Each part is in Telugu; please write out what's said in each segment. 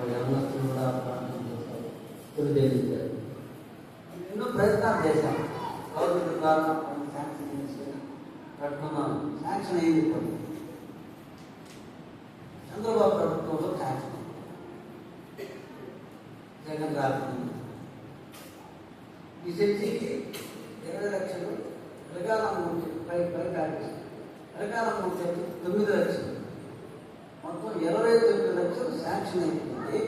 కూడా ఎన్నో ప్రయత్నాలు చేశాను గవర్నమెంట్ ద్వారా శాంక్షన్ చేసిన కట్టుకున్నాను శాంక్షన్ అయింది చంద్రబాబు ప్రభుత్వంలో శాంక్షన్. జగన్ రాకుండా ఈ ఇరవై లక్షలు రకాల పై పై కార్యక్రమం రకాల తొమ్మిది లక్షలు. మొత్తం ఇరవై తొమ్మిది లక్షలు శాంక్షన్ అయిపోయింది.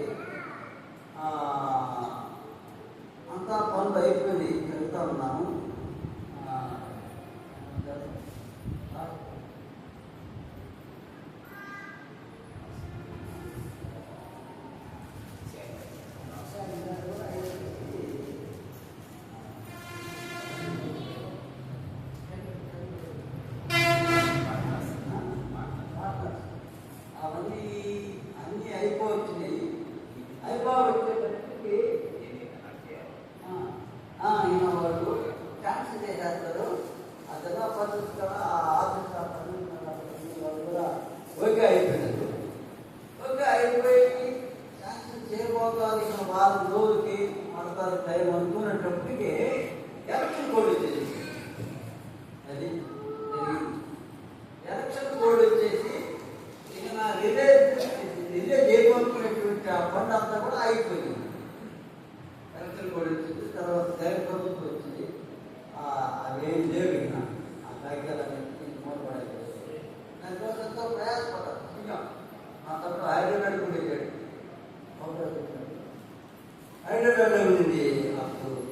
하나님이 앞으로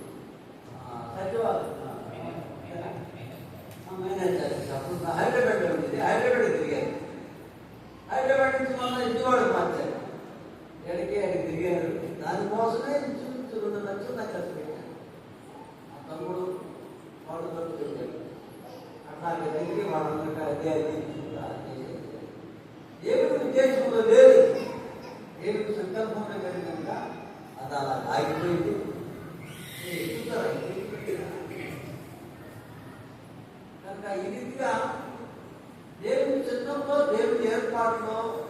I'm not love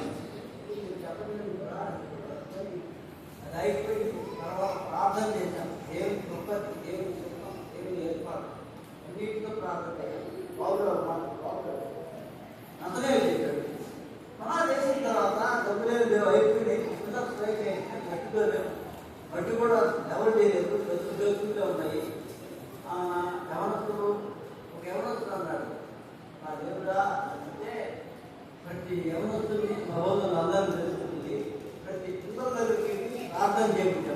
కవర్ చేయలేదు ఉన్నాయి. ఒక యవనస్తుడు అన్నాడు. నా దేవుడా అంటే ప్రతి యవనస్తుని భగవంతుని అందరం తెలుసుకుంది ప్రతి పిల్లలకి ప్రార్థన చేయకుండా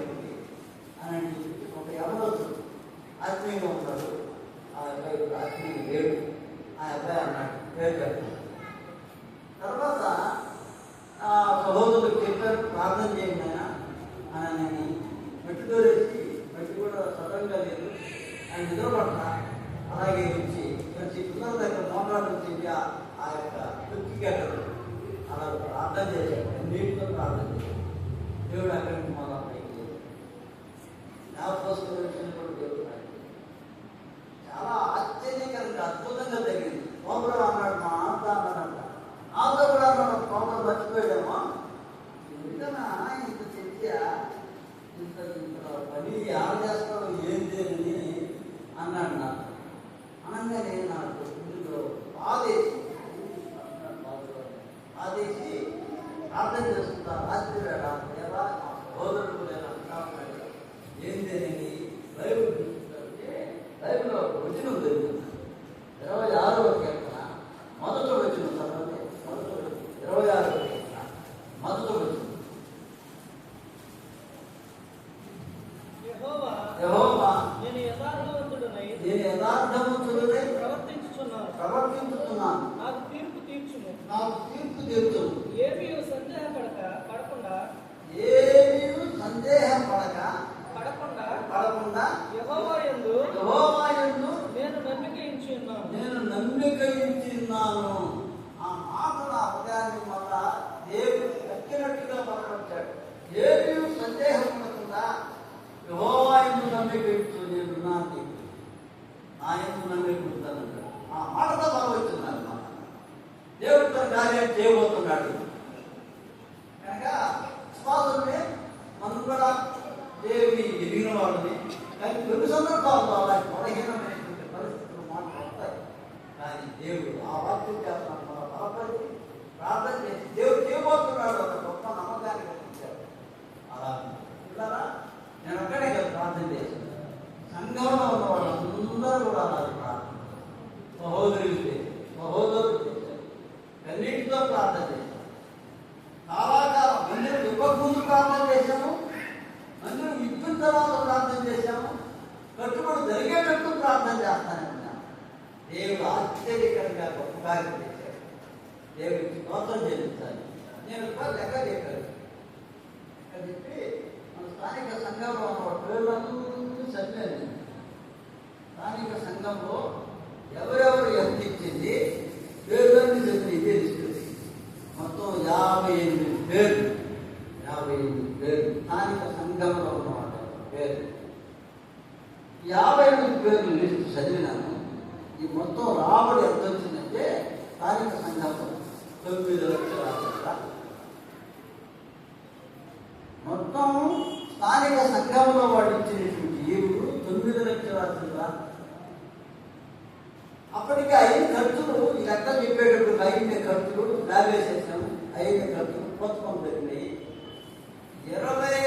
సంపాదించే ఆ యొక్క తృప్తికరణ అలా ప్రార్థన చేశాడు నీటితో ప్రార్థన చేశాడు దేవుడు అక్కడికి మళ్ళీ పైకి నా కోసం enganou, నామినేషన్ ఐఐటి కలుపు ప్రభుత్వం పెరిగింది ఇరవై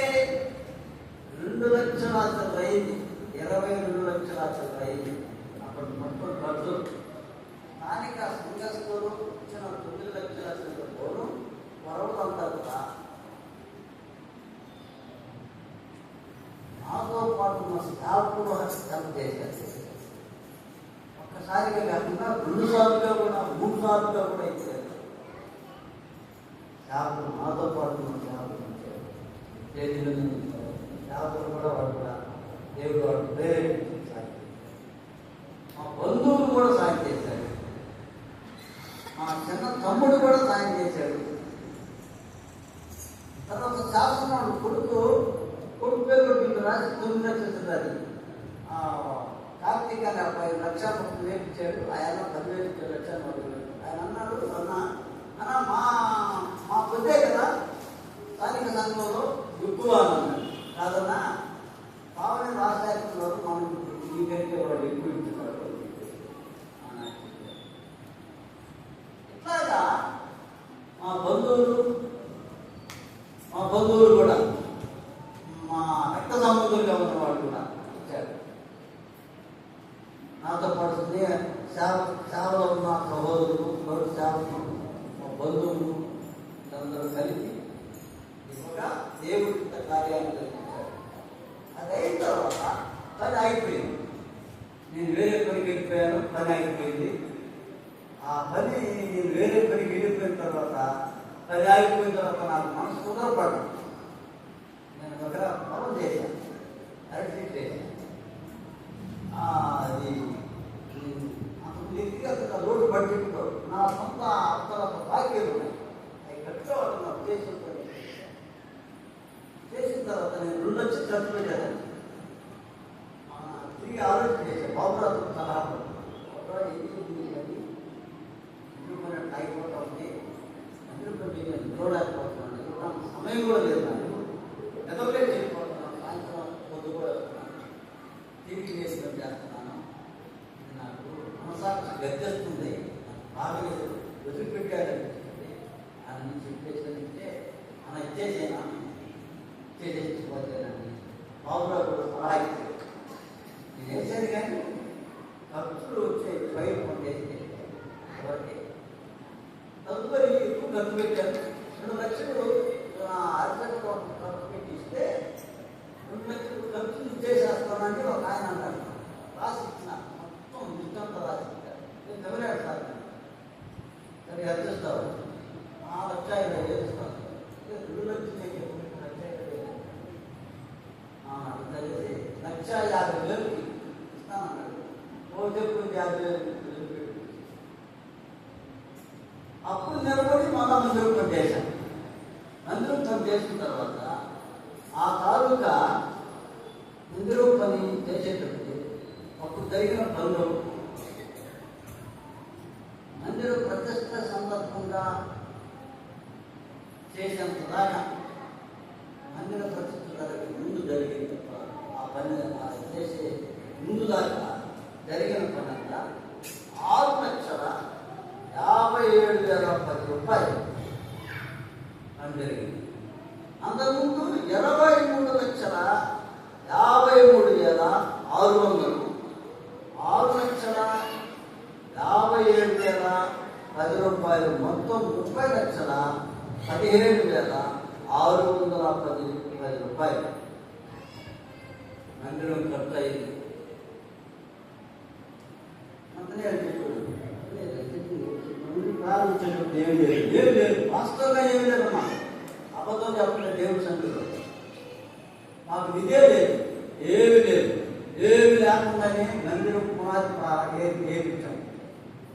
రెండు లక్షల అయింది. ఇరవై రెండు లక్షల అయింది. అప్పుడు మొత్తం ఖర్చు. స్థానిక సంఘస్థులు ఇచ్చిన తొమ్మిది లక్షల పోను. పొరవలు అంటారు కదా నాతో పాటు ఉన్న స్టాఫ్ కూడా హెల్ప్ చేశారు. ఒక్కసారిగా కాకుండా రెండు సార్లుగా కూడా మూడు సార్లుగా కూడా ఇచ్చారు. ಯಾವುದು ಮಾದಪಾಡು ಯಾವುದು ಜೈಲಿನಲ್ಲಿ ಯಾವುದು seluruh మనసాన్ని గద్దెస్తుంది ఆవిడ వదిలిపెట్టాడు అని చెప్పేసరికే మన ఇచ్చేసేనా? చేసేసిపోతానని బాబురావు అలాగే నేను వేసాను కానీ ఖర్చులు వచ్చే బయట ఉండేది కాబట్టి తదుపరి ఎక్కువ ఖర్చు పెట్టాను రెండు లక్షలు అర్జెంట్లో ఖర్చు పెట్టిస్తే రెండు లక్షలు ఖర్చు చేసేస్తానని ఒక ఆయన అంటారు రాసి యాభై అప్పుడు నిలబడి మళ్ళా మందిరం పని మందిరం పని చేసిన తర్వాత ఆ తాలూకా మందిరం పని చేసేటప్పుడు అప్పుడు జరిగిన పనులు. మందిర ప్రతిష్ట సందర్భంగా చేసినంత దాకా మందిర ప్రతిష్ట ముందు ముందు తప్ప ఆ పని చేసే ముందు దాకా జరిగిన పని అంతా ఆరు లక్షల యాభై ఏడు వేల పది రూపాయలు అని జరిగింది అంతకుముందు ఇరవై మూడు లక్షల యాభై మూడు వేల ఆరు వందలు ఆరు లక్షల యాభై ఏడు వేల పది రూపాయలు మొత్తం ముప్పై లక్షల పదిహేడు వేల ఆరు వందల పది పది రూపాయలు మందిరం ఖర్చు అయింది అంతనే అనిపించాడు ప్రారంభించేటప్పుడు ఏమి లేదు. వాస్తవంగా ఏమి లేదమ్మా అబద్ధం చెప్పలేదు దేవుడు సంగతి మాకు విదే లేదు. ఏమి లేదు. ఏమి లేకుండానే మందిరం పునాది ఏమి ఏ వేయించాం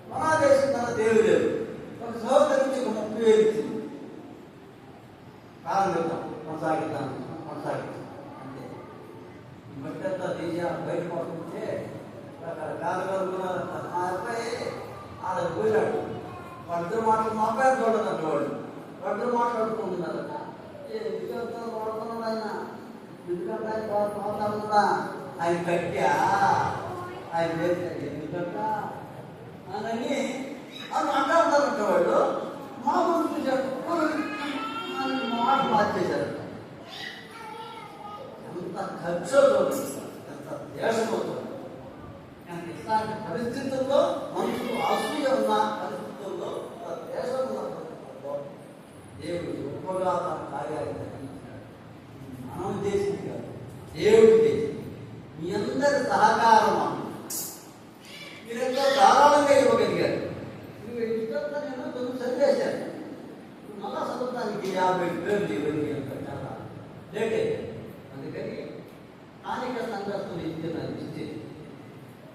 పునాది వేసిన తర్వాత ఏమి లేదు. ఒక సహోదరి నుంచి ఒక ముప్పై వేలు ఇచ్చింది ప్రారంభిద్దాం కొనసాగిద్దాం. కొనసాగిద్దాం. అంటే ఈ మట్టి తీసి బయట పడుతుంటే రకరకాలుగా ఉన్నారు మా అబ్బాయి ఆడ పోయినాడు. వాళ్ళిద్దరు మాటలు మా అబ్బాయి వాళ్ళు వాళ్ళిద్దరు మాట్లాడుకుంటున్నారు. ఎందుకంటే వాడుతున్నాడు ఆయన? ఎందుకంటే ఆయన వాడుతున్నాడా ఆయన కట్టా ఆయన ఎందుకంట? అని అని మాట్లాడుతారంట వాళ్ళు. మా ముందు చూశారు. మాట మార్చేశారు. ఎంత ఖర్చు ఎంత దేశం అవుతుంది ఇలాంటి పరిస్థితుల్లో మనుషులు అసూయ ఉన్న పరిస్థితుల్లో ఒక దేశం ఉన్న పరిస్థితుల్లో దేవుడు గొప్పగా తన కార్యాలు జరిగించాడు మనం చేసింది కాదు దేవుడు చేసింది మీ అందరి సహకారం మీరెంతో ధారాళంగా ఇవ్వగలిగారు మీరు ఇష్టంతో నేను తొమ్మిది చదివేశాను మళ్ళా చదవడానికి యాభై వేలు ఇవ్వండి అంత చాలా లేట్ అయింది అందుకని స్థానిక సంఘస్థులు ఇచ్చిన ఇస్తే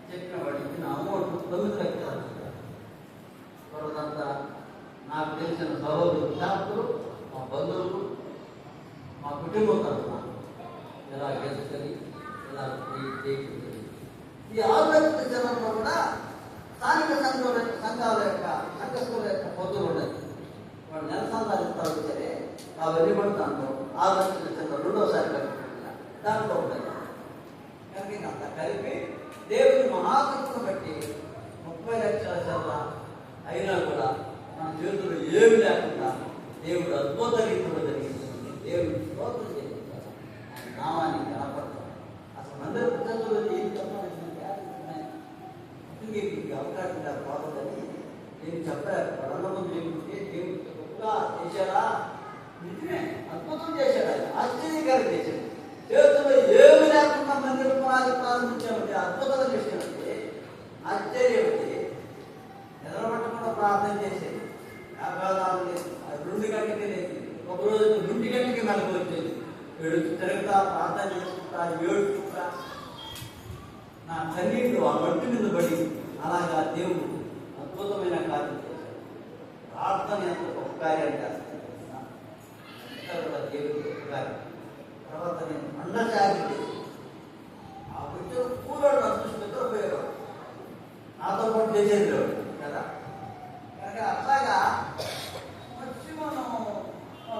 చెప్పిన వాడు ఇచ్చిన అమౌంట్ తొమ్మిది లక్షలు త్వరదంతా నాకు తెలిసిన సహోదరు శాస్త్రులు మా బంధువులు మా కుటుంబం తరఫున ఎలా గెలుస్తుంది ఎలా చేయించుతుంది ఈ ఆరు లక్షల జనంలో కూడా స్థానిక సంఘాల యొక్క సంఘాల యొక్క సంఘస్థుల యొక్క పొద్దులు ఉన్నాయి వాళ్ళు నెల సంఘాలు ఇస్తారు సరే అవన్నీ కూడా దాంట్లో ఆరు సంవత్సరంలో రెండోసారి కలుపుకుంటున్నా దాంట్లో ఉన్నాయి కానీ ఇంక అంతా కలిపి దేవుని మహాకృష్ణ బట్టి ముప్పై లక్షల చల్ల అయినా కూడా మన జీవితంలో ఏమి లేకుండా దేవుడు అద్భుత రీతిలో జరిగింది. దేవుడు స్తోత్రం చేయించారు ఆయన నామాన్ని కనపడతాం అసలు మందిర ప్రజల్లో ఏం చెప్పాలి? ఇంక అవకాశం కాదు పోతుందని నేను చెప్పారు వాళ్ళ ముందు ఏమిటి దేవుడు గొప్పగా చేశారా నిజమే. అద్భుతం చేశాడు. ఆయన ఆశ్చర్యకరం చేశాడు. చేతుల్లో ఏమి లేకుండా మందిరం పునాది ప్రారంభించామంటే అద్భుతమైన విషయం అంటే ఆశ్చర్యం అంటే ప్రార్థన చేసేది వ్యాపారాలు లేదు రెండు గంటలకి లేదు ఒక రోజు రెండు గంటలకి మనకు వచ్చేది ఏడు తిరగతా ప్రార్థన చేసుకుంటా ఏడుచుకుంటా. నా తల్లి ఆ మట్టి మీద పడి అలాగా దేవుడు అద్భుతమైన కార్యం చేశాడు ప్రార్థన ఎంత గొప్ప కార్యం చేస్తాడు తెలుసా? అంతా కూడా దేవుడు గొప్ప కార్యం తర్వాత నేను అండచారి ఆ వచ్చే కూలోడు అదృష్టం నిద్రపోయాడు నాతో పాటు చేసేది లేడు కదా కనుక అట్లాగా వచ్చి మనం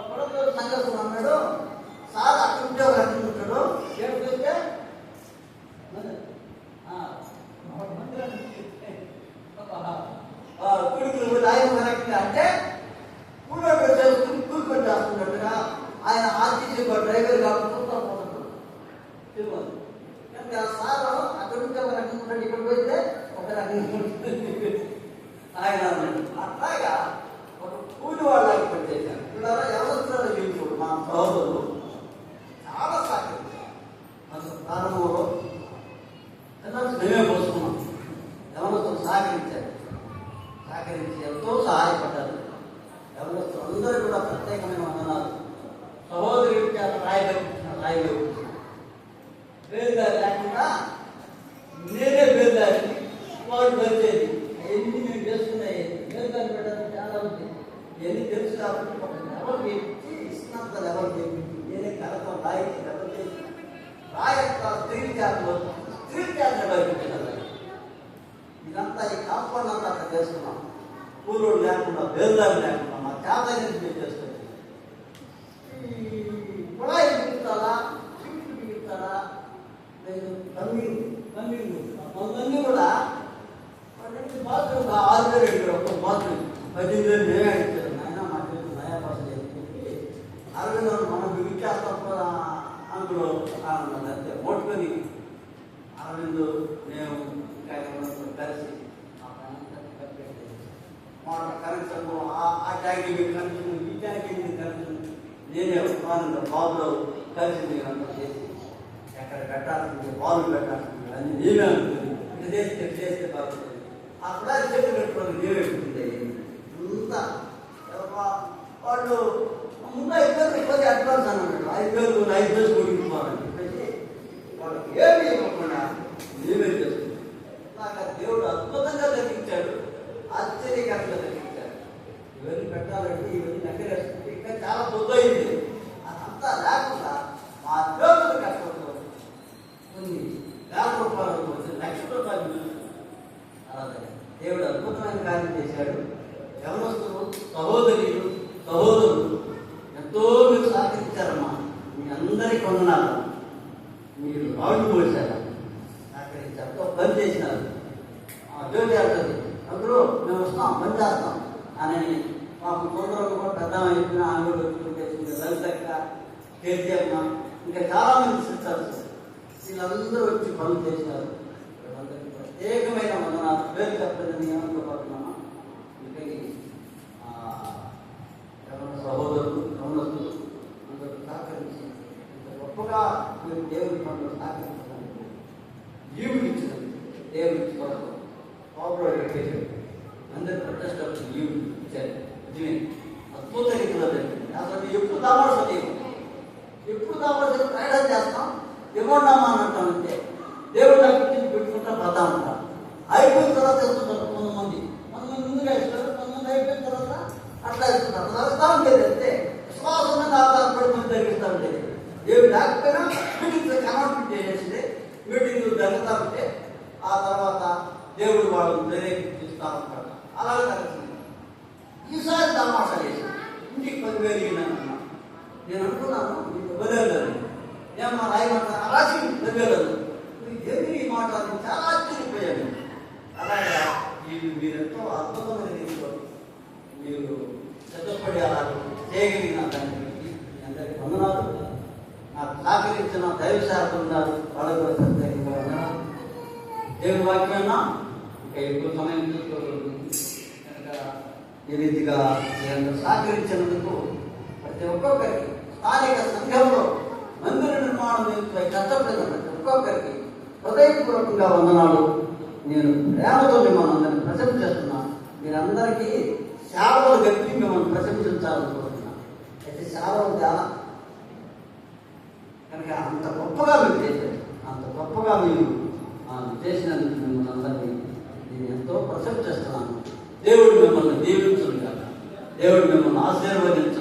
కొడుకు సంగతి అన్నాడు సార్ అక్కడ ఉంటే ఒక అక్కడ ఉంటాడు ఏడు చూస్తే కుడుకులు ఆయన కరెక్ట్ అంటే కూలోడు చేసుకుని కూలిపని చేస్తున్నట్టుగా ఆయన ఆర్టీసీ డ్రైవర్ కాబట్టి చూస్తా పోతున్నాడు తెలియదు కనుక ఆ సార్ అక్కడ ఉంటే ఒక రకంగా ఉంటాడు ఇక్కడ పోతే ఒక రకంగా ఉంటుంది ఆయన అన్నాడు అట్లాగా ఒక కూలి వాళ్ళకి పనిచేశారు ఇలా ఎవరు జీవించుడు మా సహోదరులు చాలా సహకరించారు అసలు ప్రారంభంలో ఎన్నో మేమే పోసుకున్నాం ఎవరితో సహకరించారు సహకరించి ఎంతో సహాయపడ్డారు ఎవరితో అందరూ కూడా ప్రత్యేకమైన వందనాలు సహోదరి రాయబెట్టిన రాయబెట్టిన బేల్దారి లేకుండా నేనే బేల్దారిని వాడు ఇవన్నీ తెలుసు కాబట్టి ఒక లెవెల్ చేయించి ఇస్తున్నంత లెవెల్ చేయించి నేనే కలతో రాయించి లెవెల్ చేసి రాయక్క స్త్రీ జాతిలో స్త్రీ జాతి బయటపెట్టినది ఇదంతా ఈ కాంపౌండ్ అంతా అక్కడ చేసుకున్నాం కూలోడు లేకుండా బేరుదారు లేకుండా నుంచి చేసుకొని ఈ కుళాయి బిగుతారా సీట్లు బిగుతారా లేదు కమ్మింగ్ కమ్మింగ్ మొదలన్నీ కూడా పన్నెండు బాత్రూమ్ ఆరు వేలు అడిగారు ఒక్క బాత్రూమ్ పద్దెనిమిది వేలు మేమే అడిగారు నాయన మా చెప్పి అరవై వేలు మనం బిగించేస్తాం కదా అందులో అంతే మోటుకొని అరవింద్ మేము ఇంకా కలిసి ఆ పని అంతా కట్టేసి మన కనెక్షన్ ఆ ట్యాంక్ మీద కనెక్షన్ ఈ ట్యాంక్ మీద కనెక్షన్ నేనే ఆనంద బాబులో కలిసింది అంతా చేసి ఎక్కడ పెట్టాల్సింది బాబు పెట్టాల్సింది అన్ని నేనే అనుకుంది ఇటు చేస్తే చేస్తే బాగుంటుంది. అక్కడ చేతులు పెట్టుకోండి నేనే పెట్టుకుంటే అంతా వాళ్ళు ముందు ఐదు వేలు అడ్వాన్స్ అన్నాడు ఐదు వేలు ఐదు వేలు కొడుకుపోవాలని వాళ్ళకి ఏమి ఇవ్వకుండా నేనే చేస్తుంది నాకు ఆ దేవుడు అద్భుతంగా తగ్గించాడు ఆశ్చర్యకరంగా తగ్గించాడు ఇవన్నీ పెట్టాలంటే ఇవన్నీ నగ్గరేస్తుంది ఇంకా చాలా పొద్దుయింది అదంతా లేకుండా మా దేవుడు కష్టపడుతుంది కొన్ని వేల రూపాయలు వచ్చింది లక్ష రూపాయలు మిగులుతుంది. అలాగే దేవుడు అద్భుతమైన కార్యం చేశాడు యవనస్తులు సహోదరులు సహోదరులు. ఎంతో మీరు సహకరించారమ్మా. మీ అందరికీ వందనాలు. మీరు రాళ్ళు పోసారు అక్కడ ఎంతో పని చేసినారు ఆ, డ్యూటీ వెళ్తుంది అందరూ మేము వస్తాం పని చేస్తాం అని మాకు కొందరు కూడా పెద్ద చెప్పిన ఆమె కూడా వచ్చి లలితక్క కేసీఎమ్మ ఇంకా చాలా మంది సిస్టర్స్ వీళ్ళందరూ వచ్చి పనులు చేసినారు వీళ్ళందరికీ ప్రత్యేకమైన వందనాలు పేరు చెప్పలేదు ఏమనుకోబోతున్నామా ఇంకని ఎవరి సహోదరులు గమనస్తులు అందరూ సహకరించి ఇంత మీరు దేవుని పనులు సహకరించడానికి జీవుడు ఇచ్చినది దేవుడు ఇచ్చుకోవడం పాపులర్ ఎడ్యుకేషన్ అందరి ప్రొటెస్ట్ జీవుడు ఇచ్చారు. నిజమే. అద్భుత రీతిలో జరిగింది. అసలు ఎప్పుడు దామాడు సతీయం ఎప్పుడు దామాడు ప్రయాణం చేస్తాం? ఇవ్వండమ్మా అని అంటామంటే దేవుడు నాకు ఇచ్చింది పెట్టుకుంటా పడతా ఉంటాం అయిపోయిన తర్వాత ఇస్తుంటారు కొంతమంది. కొంతమంది ముందుగా ఇస్తారు కొంతమంది అయిపోయిన తర్వాత అట్లా ఇస్తుంటారు జరుగుతూ ఉండేది అంతే విశ్వాసం మీద ఆధారపడి మనం జరిగిస్తూ ఉండేది ఏమి లేకపోయినా మీటింగ్ కనౌన్స్మెంట్ చేసేసింది. మీటింగ్ జరుగుతూ ఆ తర్వాత దేవుడు వాళ్ళు ప్రేరేపిస్తూ అలాగే కలిసింది ఈసారి తమాషా చేసింది. ఇంటికి పదివేలు ఇయ్యనన్నా నేను అనుకున్నాను నీకు ఇవ్వలేదు ఏమన్నా రాయమంటారు రాసి పదివేలు ఏమి ఈ మాట చాలా ఆశ్చర్యపోయాను. అలాగా వీళ్ళు మీరెంతో అద్భుతమైన రీతిలో మీరు అలా చేయగలిగిన దానికి అందరికీ వందనాలు. నాకు సహకరించిన దైవ శాఖలు ఉన్నారు వాళ్ళకు కూడా ప్రత్యేకంగా వందనాలు దేవుని వాక్యాన్న ఇంకా ఎక్కువ సమయం తీసుకోకూడదు కనుక ఈ రీతిగా నేను సహకరించినందుకు ప్రతి ఒక్కొక్కరికి స్థానిక సంఘంలో మందిర నిర్మాణం నిమిత్తమై కష్టపడిన ప్రతి ఒక్కొక్కరికి హృదయపూర్వకంగా వందనాలు. నేను ప్రేమతో మిమ్మల్ని అందరినీ ప్రశంసిస్తున్నాను. మీరందరికీ సేవలు గట్టి మిమ్మల్ని ప్రశంసించాలనుకుంటున్నాను అయితే సేవలు చాలా కనుక అంత గొప్పగా మీరు చేశారు. అంత గొప్పగా మీరు ఆ, చేసినందుకు మిమ్మల్ని అందరినీ నేను ఎంతో ప్రశంసిస్తున్నాను. దేవుడు మిమ్మల్ని దీవించును కాక దేవుడు మిమ్మల్ని ఆశీర్వదించు